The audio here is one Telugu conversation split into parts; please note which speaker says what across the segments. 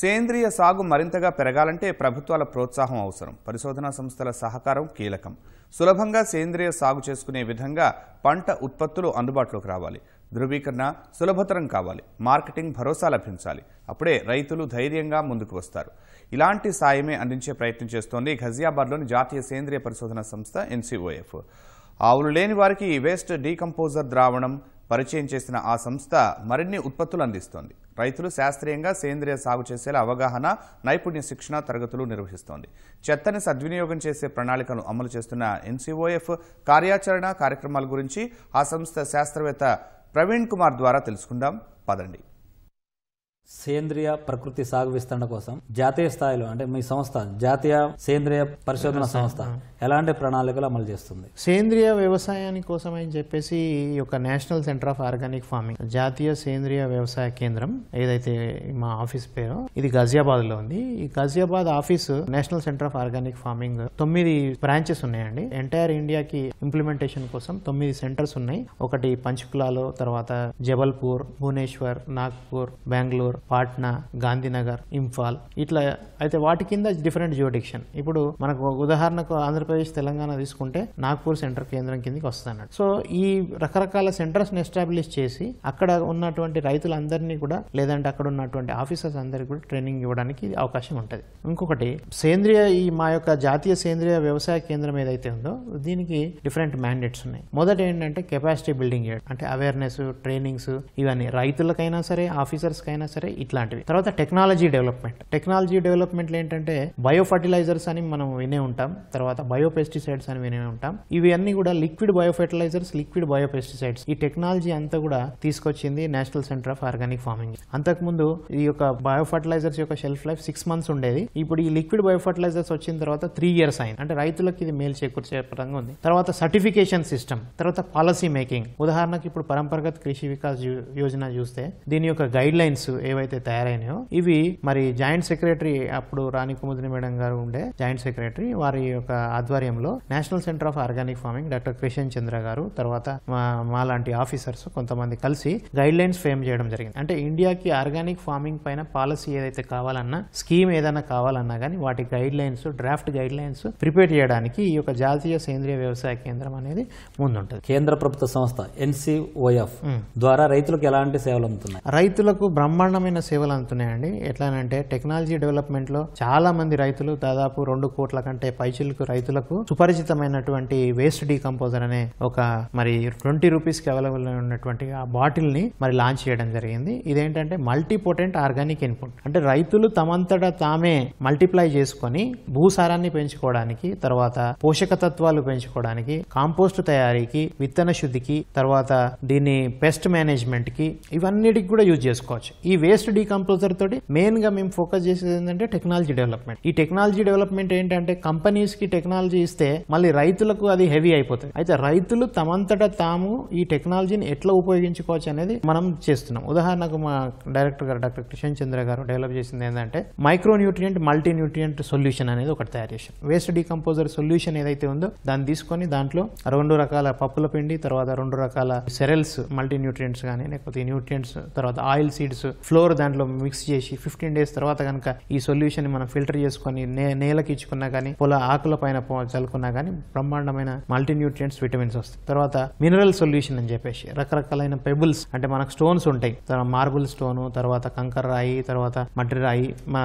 Speaker 1: సేంద్రియ సాగు మరింతగా పెరగాలంటే ప్రభుత్వాల ప్రోత్సాహం అవసరం. పరిశోధనా సంస్థల సహకారం కీలకం. సులభంగా సేంద్రియ సాగు చేసుకునే విధంగా పంట ఉత్పత్తులు అందుబాటులోకి రావాలి. ధృవీకరణ సులభతరం కావాలి. మార్కెటింగ్ భరోసా లభించాలి. అప్పుడే రైతులు ధైర్యంగా ముందుకు వస్తారు. ఇలాంటి సాయమే అందించే ప్రయత్నం చేస్తోంది ఘజియాబాద్లోని జాతీయ సేంద్రియ పరిశోధన సంస్థ ఎన్సీఓఎఫ్. ఆవులు లేని వారికి వేస్ట్ డీకంపోజర్ ద్రావణం పరిచయం చేసిన ఆ సంస్థ మరిన్ని ఉత్పత్తులు అందిస్తోంది. రైతులు శాస్త్రీయంగా సేంద్రియ సాగు చేసేలా అవగాహన నైపుణ్య శిక్షణ తరగతులు నిర్వహిస్తోంది. చెత్తని సద్వినియోగం చేసే ప్రణాళికను అమలు చేస్తున్న ఎన్సీఓఎఫ్ కార్యాచరణ కార్యక్రమాల గురించి ఆ సంస్థ శాస్త్రవేత్త ప్రవీణ్ కుమార్ ద్వారా తెలుసుకుందాం. పదండి.
Speaker 2: సేంద్రియ ప్రకృతి సాగు విస్తరణ కోసం జాతీయ స్థాయిలో అంటే మీ సంస్థ జాతీయ సేంద్రియ పరిశోధన సంస్థ ఎలాంటి ప్రణాళికలు అమలు చేస్తుంది?
Speaker 3: సేంద్రియ వ్యవసాయాని కోసం అని చెప్పేసి ఈ యొక్క national centre of organic farming జాతీయ సేంద్రియ వ్యవసాయ కేంద్రం ఏదైతే మా ఆఫీస్ పేరు ఇది గజియాబాద్లో ఉంది. ఈ Ghaziabad office national centre of organic farming తొమ్మిది బ్రాంచెస్ ఉన్నాయండి. ఎంటైర్ ఇండియాకి ఇంప్లిమెంటేషన్ కోసం తొమ్మిది సెంటర్స్ ఉన్నాయి. ఒకటి పంచకులాలో తర్వాత జబల్పూర్ భువనేశ్వర్ నాగ్పూర్ బెంగళూరు పాట్నా గాంధీనగర్ ఇంఫాల్ ఇట్లా అయితే వాటి కింద డిఫరెంట్ జ్యూడిక్షన్. ఇప్పుడు మనకు ఉదాహరణకు ఆంధ్రప్రదేశ్ తెలంగాణ తీసుకుంటే నాగ్పూర్ సెంటర్ కేంద్రం కిందకి వస్తుంది సో ఈ రకరకాల సెంటర్స్ని ఎస్టాబ్లిష్ చేసి అక్కడ ఉన్నటువంటి రైతులందరినీ కూడా లేదంటే అక్కడ ఉన్నటువంటి ఆఫీసర్స్ అందరికీ కూడా ట్రైనింగ్ ఇవ్వడానికి అవకాశం ఉంటుంది. ఇంకొకటి సేంద్రియ ఈ మా యొక్క జాతీయ సేంద్రియ వ్యవసాయ కేంద్రం ఏదైతే ఉందో దీనికి డిఫరెంట్ మ్యాండేట్స్ ఉన్నాయి. మొదట ఏంటంటే కెపాసిటీ బిల్డింగ్ అంటే అవేర్నెస్ ట్రైనింగ్స్ ఇవన్నీ రైతులకైనా సరే ఆఫీసర్స్కైనా సరే సరే ఇట్లాంటివి. తర్వాత టెక్నాలజీ డెవలప్మెంట్. టెక్నాలజీ డెవలప్మెంట్ ఏంటంటే బయో ఫర్టిలైజర్స్ అని మనం వినే ఉంటాం. తర్వాత బయో పెస్టిసైడ్స్ అని వినే ఉంటాం. ఇవి అన్ని కూడా liquid bio fertilisers liquid bio pesticides ఈ టెక్నాలజీ అంతా కూడా తీసుకొచ్చింది national centre of organic farming. అంతకుముందు ఈ యొక్క బయో ఫర్టిలైజర్స్ యొక్క షెల్ఫ్ లైఫ్ సిక్స్ మంత్స్ ఉండేది. ఇప్పుడు ఈ లిక్విడ్ బయో ఫర్టిలైజర్స్ వచ్చిన తర్వాత త్రీ ఇయర్స్ అయింది. అంటే రైతులకు ఇది మేలు చేకూర్చే పరంగా ఉంది. తర్వాత సర్టిఫికేషన్ సిస్టమ్ తర్వాత పాలసీ మేకింగ్. ఉదాహరణకు ఇప్పుడు పరంపరగత్ కృషి వికాస్ యోజన చూస్తే దీని యొక్క గైడ్ లైన్స్ ఏవైతే తయారైనాయో ఇవి మరి జాయింట్ సెక్రటరీ అప్పుడు రాణి కుముదిని మేడం గారు ఉండే జాయింట్ సెక్రటరీ వారి యొక్క ఆధ్వర్యంలో national centre of organic farming doctor Krishna Chandra గారు తర్వాత మా లాంటి ఆఫీసర్స్ కొంతమంది కలిసి గైడ్ లైన్స్ ఫ్రేమ్ చేయడం జరిగింది. అంటే ఇండియాకి ఆర్గానిక్ ఫార్మింగ్ పైన పాలసీ ఏదైతే కావాలన్నా స్కీమ్ ఏదైనా కావాలన్నా కానీ వాటి guidelines draft guidelines prepare చేయడానికి ఈ యొక్క జాతీయ సేంద్రియ వ్యవసాయ కేంద్రం అనేది ముందుంటుంది.
Speaker 2: కేంద్ర ప్రభుత్వ సంస్థ ఎన్సిఓఎఫ్ ద్వారా రైతులకు ఎలాంటి సేవలు అందుతున్నాయి?
Speaker 3: రైతులకు బ్రహ్మాండమైన సేవలు అందుతున్నాయండి. ఎట్లానంటే టెక్నాలజీ డెవలప్మెంట్లో చాలా మంది రైతులు దాదాపు రెండు కోట్ల కంటే పైచిలకు రైతులకు సుపరిచితమైనటువంటి వేస్ట్ డీకంపోజర్ అనే ఒక మరి ట్వంటీ రూపీస్కి అవైలబుల్ ఉన్నటువంటి ఆ బాటిల్ని మరి లాంచ్ చేయడం జరిగింది. ఇదేంటంటే మల్టీ పొటెంట్ ఆర్గానిక్ ఇన్పుట్. అంటే రైతులు తమంతటా తామే మల్టిప్లై చేసుకొని భూసారాన్ని పెంచుకోవడానికి తర్వాత పోషక తత్వాలు పెంచుకోవడానికి కాంపోస్ట్ తయారీకి విత్తన శుద్ధికి తర్వాత దీన్ని పెస్ట్ మేనేజ్మెంట్కి ఇవన్నిటికి కూడా యూజ్ చేసుకోవచ్చు. ఈ వేస్ట్ వేస్ట్ డీకంపోజర్ తోటి మెయిన్గా మేము ఫోకస్ చేసేది ఏంటంటే టెక్నాలజీ డెవలప్మెంట్ ఈ టెక్నాలజీ డెవలప్మెంట్ ఏంటంటే కంపెనీస్కి టెక్నాలజీ ఇస్తే మళ్ళీ రైతులకు అది హెవీ అయిపోతుంది. అయితే రైతులు తమంతట తాము ఈ టెక్నాలజీని ఎట్లా ఉపయోగించుకోవచ్చు అనేది మనం చేస్తున్నాం. ఉదాహరణకు మా డైరెక్టర్ గారు డాక్టర్ కిషన్ చంద్ర గారు డెవలప్ చేసింది ఏంటంటే micro nutrient multi nutrient solution అనేది ఒకటి తయారు చేశాం వేస్ట్ డీకంపోజర్ సొల్యూషన్ ఏదైతే ఉందో దాన్ని తీసుకొని దాంట్లో రెండు రకాల పప్పుల పిండి తర్వాత రెండు రకాల సెరల్స్ మల్టీ న్యూట్రియంట్స్ కానీ లేకపోతే న్యూట్రియంట్స్ తర్వాత ఆయిల్ సీడ్స్ ఫ్లోర్ దాంట్లో మిక్స్ చేసి ఫిఫ్టీన్ డేస్ తర్వాత కనుక ఈ సొల్యూషన్ మనం ఫిల్టర్ చేసుకొని నే నేలకి ఇచ్చుకున్నా కానీ పొల ఆకుల పైన పో- చల్లుకున్నా కానీ బ్రహ్మాండమైన మల్టీన్యూట్రియంట్స్ విటమిన్స్ వస్తాయి. తర్వాత మినరల్ సొల్యూషన్ అని చెప్పేసి రకరకాలైన పెబుల్స్ అంటే మనకు స్టోన్స్ ఉంటాయి. మార్బుల్ స్టోన్ తర్వాత కంకర రాయి తర్వాత మట్టి రాయి మన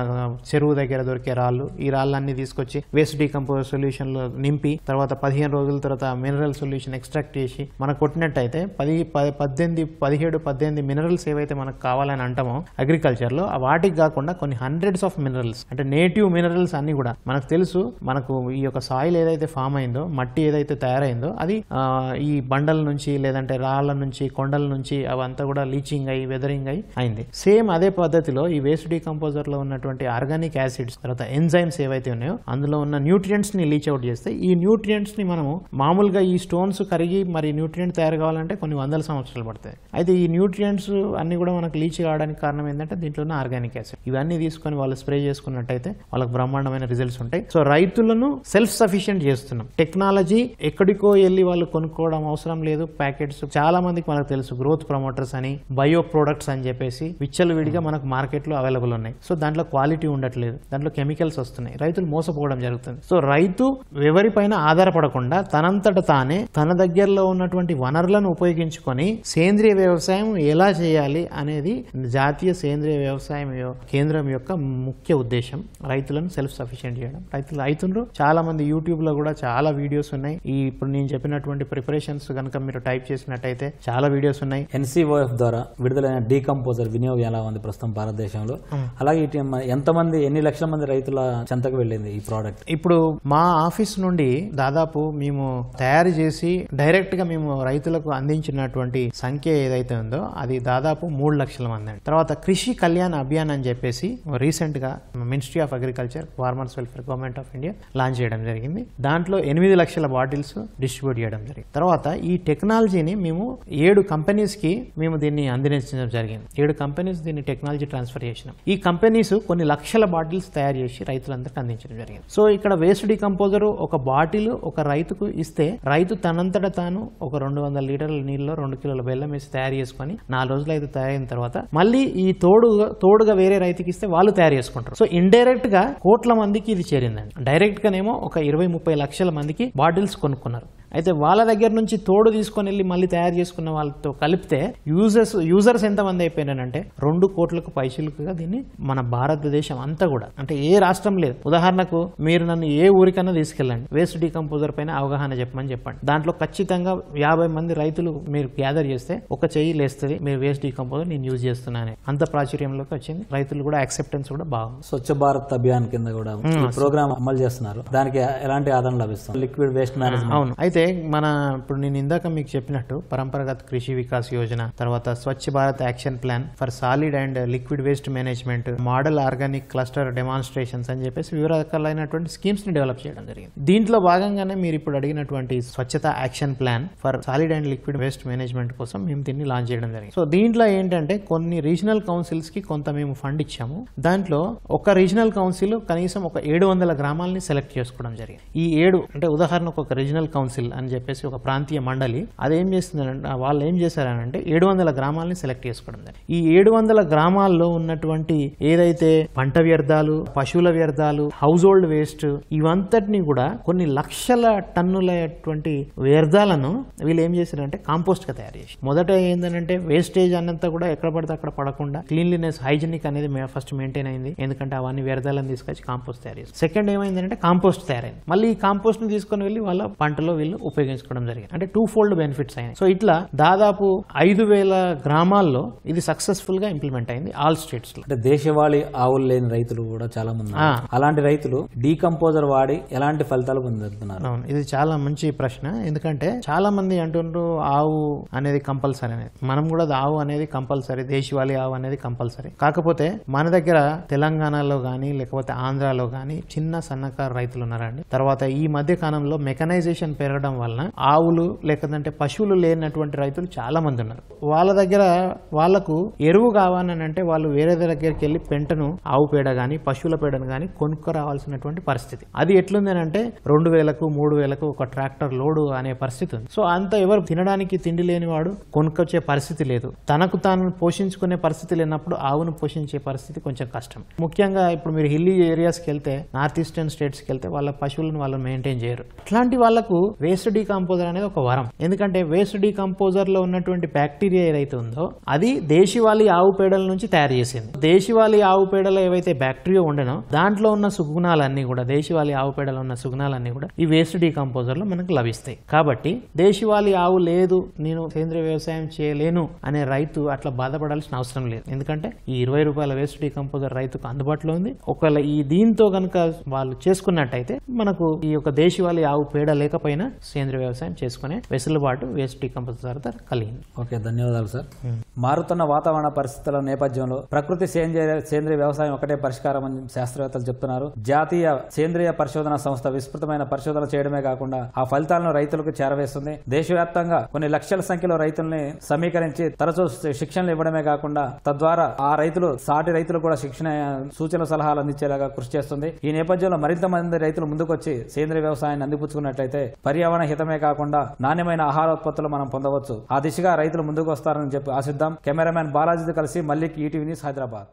Speaker 3: చెరువు దగ్గర దొరికే రాళ్ళు ఈ రాళ్ళన్నీ తీసుకొచ్చి వేస్ట్ డీకంపోజ్ సొల్యూషన్లో నింపి తర్వాత పదిహేను రోజుల తర్వాత మినరల్ సొల్యూషన్ ఎక్స్ట్రాక్ట్ చేసి మనకు కొట్టినట్టయితే పది పద్దెనిమిది పదిహేడు పద్దెనిమిది మినరల్స్ ఏవైతే మనకు కావాలని అంటామో అగ్రికల్చర్లో ఆ వాటికి కాకుండా కొన్ని హండ్రెడ్స్ ఆఫ్ మినరల్స్ అంటే నేటివ్ మినరల్స్ అన్ని కూడా. మనకు తెలుసు మనకు ఈ యొక్క సాయిల్ ఏదైతే ఫామ్ అయిందో మట్టి ఏదైతే తయారైందో అది ఈ బండల నుంచి లేదంటే రాళ్ళ నుంచి కొండల నుంచి అవంతా కూడా లీచింగ్ అయ్యి వెదరింగ్ అయ్యి అయింది. సేమ్ అదే పద్ధతిలో ఈ వేస్ట్ డీకంపోజర్లో ఉన్నటువంటి ఆర్గానిక్ యాసిడ్స్ తర్వాత ఎంజైమ్స్ ఏవైతే ఉన్నాయో అందులో ఉన్న న్యూట్రియంట్స్ని లీచ్ అవుట్ చేస్తే ఈ న్యూట్రియంట్స్ని మనము మామూలుగా ఈ స్టోన్స్ కరిగి మరి న్యూట్రియంట్ తయారు కావాలంటే కొన్ని వందల సంవత్సరాలు పడతాయి. అయితే ఈ న్యూట్రియంట్స్ అన్ని కూడా మనకు లీచ్ కావడానికి కారణం ఏంటంటే దీంట్లో ఉన్న ఆర్గానిక్ యాసిడ్. ఇవన్నీ తీసుకొని వాళ్ళు స్ప్రే చేసుకున్నట్టయితే వాళ్ళకి బ్రహ్మాండమైన రిజల్ట్స్ ఉంటాయి. సో రైతులను సెల్ఫ్ సఫిషియెంట్ చేస్తున్నాం. టెక్నాలజీ ఎక్కడికో వెళ్ళి వాళ్ళు కొనుక్కోవడం అవసరం లేదు. ప్యాకెట్స్ చాలా మందికి మనకు తెలుసు గ్రోత్ ప్రమోటర్స్ అని బయో ప్రొడక్ట్స్ అని చెప్పేసి విచ్చలు విడిగా మనకు మార్కెట్లో అవైలబుల్ ఉన్నాయి. సో దాంట్లో క్వాలిటీ ఉండట్లేదు. దాంట్లో కెమికల్స్ వస్తున్నాయి. రైతులు మోసపోవడం జరుగుతుంది. సో రైతు ఎవరిపైన ఆధారపడకుండా తనంతట తానే తన దగ్గరలో ఉన్నటువంటి వనరులను ఉపయోగించుకొని సేంద్రియ వ్యవసాయం ఎలా చేయాలి అనేది జాతీయ సేంద్రియ వ్యవసాయం కేంద్రం యొక్క ముఖ్య ఉద్దేశం రైతులను సెల్ఫ్ సఫిషియెంట్ చేయడం. రైతులు రైతులు చాలా మంది యూట్యూబ్లో కూడా చాలా వీడియోస్ ఉన్నాయి. ఈ ఇప్పుడు నేను చెప్పినటువంటి ప్రిపరేషన్స్ కనుక మీరు టైప్ చేసినట్టయితే చాలా వీడియోస్ ఉన్నాయి.
Speaker 2: ఎన్సీఓఎఫ్ ద్వారా విడుదలైన డీకంపోజర్ వినియోగం ఎలా ఉంది ప్రస్తుతం భారతదేశంలో? అలాగే ఎంతమంది ఎన్ని లక్షల మంది రైతుల చెంతకు వెళ్ళింది ఈ ప్రోడక్ట్
Speaker 3: ఇప్పుడు మా ఆఫీస్ నుండి దాదాపు మేము తయారు చేసి డైరెక్ట్గా మేము రైతులకు అందించినటువంటి సంఖ్య ఏదైతే ఉందో అది దాదాపు మూడు లక్షల మంది అండి. తర్వాత కృషి కళ్యాణ్ అభియాన్ అని చెప్పేసి రీసెంట్గా ministry of agriculture farmers welfare government of India launch చేయడం జరిగింది. దాంట్లో ఎనిమిది లక్షల బాటిల్స్ డిస్ట్రిబ్యూట్ చేయడం జరిగింది. తర్వాత ఈ టెక్నాలజీని మేము ఏడు కంపెనీస్కి మేము దీన్ని అందించడం జరిగింది. ఏడు కంపెనీస్ దీన్ని టెక్నాలజీ ట్రాన్స్ఫర్ చేసినాం. ఈ కంపెనీస్ కొన్ని లక్షల బాటిల్స్ తయారు చేసి రైతులందరికీ అందించడం జరిగింది. సో ఇక్కడ వేస్ట్ డికంపోజర్ ఒక బాటిల్ ఒక రైతుకు ఇస్తే రైతు తనంతట తాను ఒక రెండు వందల లీటర్ల నీళ్ళలో రెండు కిలోల బెల్లం వేసి తయారు చేసుకొని నాలుగు రోజులు అయితే తయారైన తర్వాత మళ్ళీ ఈ తోడు తోడుగా వేరే రైతుకి ఇస్తే వాళ్ళు తయారు చేసుకుంటారు. సో ఇండైరెక్ట్గా కోట్ల మందికి ఇది చేరిందండి. డైరెక్ట్ గానేమో ఒక ఇరవై ముప్పై లక్షల మందికి బాటిల్స్ కొనుక్కున్నారు. అయితే వాళ్ళ దగ్గర నుంచి తోడు తీసుకొని వెళ్ళి మళ్ళీ తయారు చేసుకున్న వాళ్ళతో కలిపితే యూజర్స్ యూజర్స్ ఎంతమంది అయిపోయినారంటే రెండు కోట్లకు పైసలుగా దీన్ని మన భారతదేశం అంతా కూడా. అంటే ఏ రాష్ట్రం లేదు. ఉదాహరణకు మీరు నన్ను ఏ ఊరికైనా తీసుకెళ్ళండి. వేస్ట్ డీకంపోజర్ పైన అవగాహన చెప్పమని చెప్పండి. దాంట్లో ఖచ్చితంగా యాభై మంది రైతులు మీరు గ్యాదర్ చేస్తే ఒక చెయ్యి లేస్తుంది. మీరు వేస్ట్ డీకంపోజర్ నేను యూజ్ చేస్తున్నాను. అంత ప్రాచుర్యంలోకి వచ్చింది. రైతులు కూడా యాక్సెప్టెన్స్ కూడా బాగుంది.
Speaker 2: స్వచ్ఛ భారత్ అభియాన్ కింద కూడా ప్రోగ్రామ్ అమలు చేస్తున్నారు. దానికి ఎలాంటి ఆదరణ లభిస్తుంది? లిక్విడ్ వేస్ట్ మేనేజ్మెంట్
Speaker 3: అవును. అయితే మన ఇప్పుడు నేను ఇందాక మీకు చెప్పినట్టు పరంపరాగత కృషి వికాస్ యోజన తర్వాత Swachh Bharat action plan for solid and liquid waste management model organic cluster demonstrations అని చెప్పేసి వివిధ రకాలైనటువంటి స్కీమ్స్ని డెవలప్ చేయడం జరిగింది. దీంట్లో భాగంగానే మీరు ఇప్పుడు అడిగినటువంటి Swachhata action plan for solid and liquid waste management కోసం మేము దీన్ని లాంచ్ చేయడం జరిగింది. సో దీంట్లో ఏంటంటే కొన్ని రీజనల్ కౌన్సిల్స్కి కొంత మేము ఫండ్ ఇచ్చాము. దాంట్లో ఒక రీజనల్ కౌన్సిల్ కనీసం ఒక ఏడు వందల గ్రామాలని సెలెక్ట్ చేసుకోవడం జరిగింది. ఈ ఏడు అంటే ఉదాహరణకు ఒక రీజనల్ కౌన్సిల్ అని చెప్పేసి ఒక ప్రాంతీయ మండలి అదేం చేస్తుందంటే వాళ్ళు ఏం చేశారనంటే ఏడు వందల గ్రామాలని సెలెక్ట్ చేసుకోవడం ఈ ఏడు వందల గ్రామాల్లో ఉన్నటువంటి ఏదైతే పంట వ్యర్థాలు పశువుల వ్యర్థాలు హౌస్ హోల్డ్ వేస్ట్ ఇవంతటిని కూడా కొన్ని లక్షల టన్నులటువంటి వ్యర్థాలను వీళ్ళు ఏం చేశారంటే కాంపోస్ట్గా తయారు చేసి మొదట ఏంటంటే వేస్టేజ్ అన్నంతా కూడా ఎక్కడ పడితే అక్కడ పడకుండా క్లీన్లీనెస్ హైజీనిక్ అనేది ఫస్ట్ మెయింటైన్ అయింది. ఎందుకంటే అవన్నీ వ్యర్థాలను తీసుకొచ్చి కాంపోస్ట్ తయారు చేసి సెకండ్ ఏమైందంటే కాంపోస్ట్ తయారైంది. మళ్ళీ ఈ కాంపోస్ట్ని తీసుకొని వెళ్ళి వాళ్ళ పంటలో వీళ్ళు ఉపయోగించుకోవడం జరిగింది. అంటే టూ ఫోల్డ్ బెనిఫిట్స్ అయినాయి. సో ఇట్లా దాదాపు ఐదు వేల గ్రామాల్లో ఇది సక్సెస్ఫుల్గా ఇంప్లిమెంట్ అయింది ఆల్ స్టేట్స్లో.
Speaker 2: అంటే దేశవాళీ ఆవులు లేని రైతులు కూడా చాలా మంది. అలాంటి రైతులు డీకంపోజర్ వాడి ఎలాంటి ఫలితాలు పొందుతున్నారు?
Speaker 3: అవును ఇది చాలా మంచి ప్రశ్న. ఎందుకంటే చాలా మంది అంటుండ్రు ఆవు అనేది కంపల్సరీ అనేది. మనం కూడా ఆవు అనేది కంపల్సరీ దేశవాళీ ఆవు అనేది కంపల్సరీ కాకపోతే మన దగ్గర తెలంగాణలో కానీ లేకపోతే ఆంధ్రాలో కానీ చిన్న సన్నకారు రైతులు ఉన్నారండి. తర్వాత ఈ మధ్య కాలంలో మెకనైజేషన్ పెరగడం వలన ఆవులు లేకపోతే పశువులు లేనటువంటి రైతులు చాలా మంది ఉన్నారు. వాళ్ళ దగ్గర వాళ్ళకు ఎరువు కావాలని అంటే వాళ్ళు వేరే దగ్గరికి వెళ్ళి పెంటను ఆవు పేడ గాని పశువుల పేడను గాని కొనుక్కు రావాల్సినటువంటి పరిస్థితి. అది ఎట్లుంది అని అంటే రెండు వేలకు మూడు వేలకు ఒక ట్రాక్టర్ లోడు అనే పరిస్థితి ఉంది. సో అంత ఎవరు తినడానికి తిండి లేనివాడు కొనుక్కొచ్చే పరిస్థితి లేదు. తనకు తాను పోషించుకునే పరిస్థితి లేనప్పుడు ఆవును పోషించే పరిస్థితి కొంచెం కష్టం. ముఖ్యంగా ఇప్పుడు మీరు హిల్లీ ఏరియాస్కి వెళ్తే నార్త్ ఈస్టర్న్ స్టేట్స్కి వెళ్తే వాళ్ళ పశువులను వాళ్ళు మెయింటైన్ చేయరు. ఇట్లాంటి వాళ్ళకు వేస్ట్ వేస్ట్ డీకంపోజర్ అనేది ఒక వరం. ఎందుకంటే వేస్ట్ డీకంపోజర్లో ఉన్నటువంటి బ్యాక్టీరియా ఏదైతే ఉందో అది దేశీవాళీ ఆవు పేడల నుంచి తయారు చేసింది. దేశీవాళీ ఆవు పేడలో ఏవైతే బ్యాక్టీరియా ఉండనో దాంట్లో ఉన్న సుగుణాలన్నీ కూడా దేశీవాళీ ఆవు పేడలో ఉన్న సుగుణాలన్నీ కూడా ఈ వేస్ట్ డీకంపోజర్లో మనకు లభిస్తాయి. కాబట్టి దేశీవాళీ ఆవు లేదు నేను సేంద్రియ వ్యవసాయం చేయలేను అనే రైతు అట్లా బాధపడాల్సిన అవసరం లేదు. ఎందుకంటే ఈ ఇరవై రూపాయల వేస్ట్ డీకంపోజర్ రైతుకు అందుబాటులో ఉంది. ఒకవేళ ఈ దీంతో కనుక వాళ్ళు చేసుకున్నట్టయితే మనకు ఈ యొక్క దేశీవాళీ ఆవు పేడ లేకపోయినా సేంద్రియ వ్యవసాయం చేసుకునే వెసులుబాటు వేస్ట్ డీకంపోజర్ కలిగింది.
Speaker 2: ఓకే ధన్యవాదాలు సార్. మారుతున్న వాతావరణ పరిస్థితుల నేపథ్యంలో ప్రకృతి సేంద్రియ సేంద్రియ వ్యవసాయం ఒకటే పరిష్కారం అని శాస్త్రవేత్తలు చెప్తున్నారు. జాతీయ సేంద్రియ పరిశోధన సంస్థ విస్తృతమైన పరిశోధన చేయడమే కాకుండా ఆ ఫలితాలను రైతులకు చేరవేస్తుంది. దేశవ్యాప్తంగా కొన్ని లక్షల సంఖ్యలో రైతుల్ని సమీకరించి తరచూ శిక్షణలు ఇవ్వడమే కాకుండా తద్వారా ఆ రైతులు సాటి రైతులు కూడా శిక్షణ సూచన సలహాలు అందించేలాగా కృషి చేస్తుంది. ఈ నేపథ్యంలో మరింత మంది రైతులు ముందుకొచ్చి సేంద్రియ వ్యవసాయాన్ని అందిపుచ్చుకున్నట్లయితే పర్యావరణ హితమే కాకుండా నాణ్యమైన ఆహార ఉత్పత్తులు మనం పొందవచ్చు. ఆ దిశగా రైతులు ముందుకు వస్తారని చెప్పి ఆశిద్దాం. కెమెరామ్యాన్ బాలాజీతో కలిసి మల్లిక్ ఈటీవీ న్యూస్ హైదరాబాద్